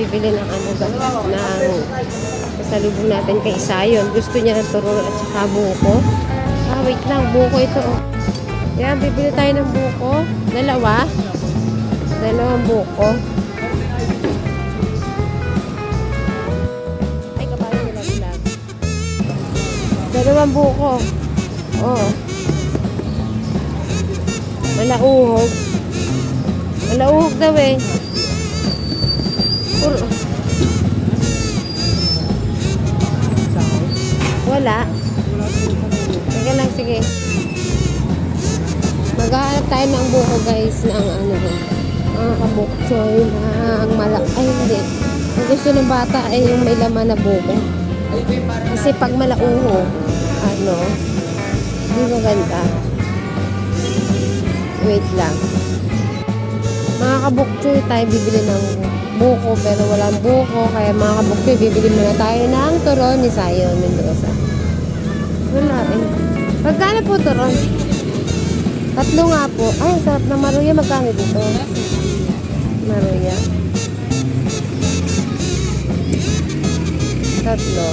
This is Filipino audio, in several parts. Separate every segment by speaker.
Speaker 1: bibili ng ano ba, ng pasalubong natin kay Sayon. Gusto niya ng turon at saka buko. Ah, wait lang, buko ito. Oh. Yan, bibili tayo ng buko. Dalawa. Dalawang buko. Ay, kabayo nila vlog. Dalawang buko. Oh. Malauhog. Malauhog daw eh. Puro. Wala. Sige lang, sige. Maghahanap tayo ng buko guys ng ano mga kabukchoy na ang malak ay hindi ang gusto ng bata ay yung may laman na buko kasi pag malauho ano hindi maganda wait lang mga kabukchoy tayo bibili ng buko pero walang buko kaya mga kabukchoy bibili muna tayo ng turon ni Sayon Mendoza wala eh magkano po turon? Tatlo nga po. Ay, sarap na maruya. Magkano dito? Maruya. Tatlo.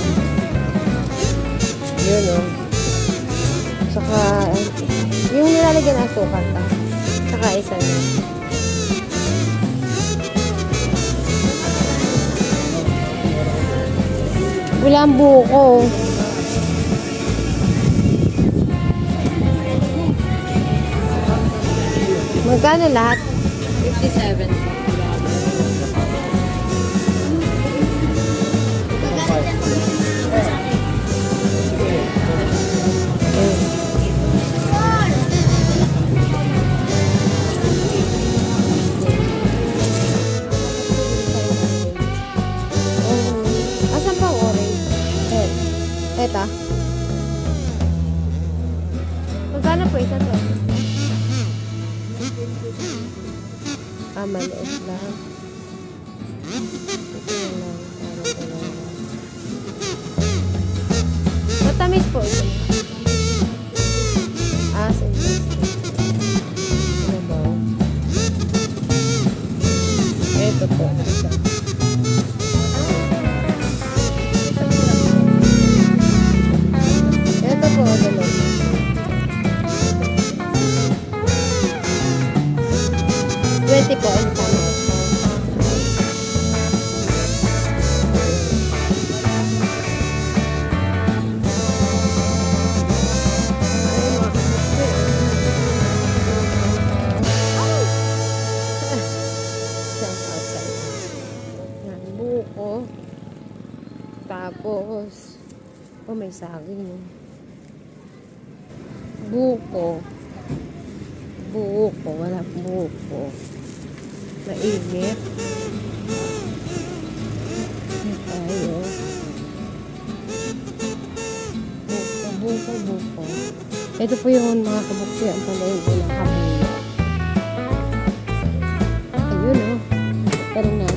Speaker 1: Yun o. Saka, yung nilalagyan ng asukal. Saka isa na. Wala ang buko. Magkano lahat?
Speaker 2: 57.
Speaker 1: Oh, Ah, maliit lang. Ito lang. Parang dalawa. Matamis po. Ah. Ano ba? Ito po. Ito po, tama. Jump outside. Yan, buko. Tapos, oh, may saging. Buko. Buko. Wala buko. Mainit. Yan tayo. Buko, buko, buko. Ito po yung mga kabukti ang palayin ko ng kabuyo. Ayun oh. Tanong natin.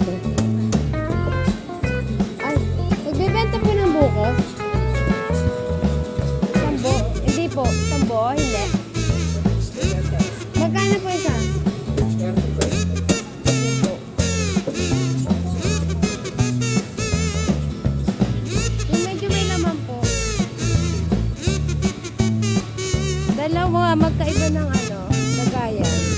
Speaker 1: Dalawa, magkaiba ng ano, lagayan. Oh,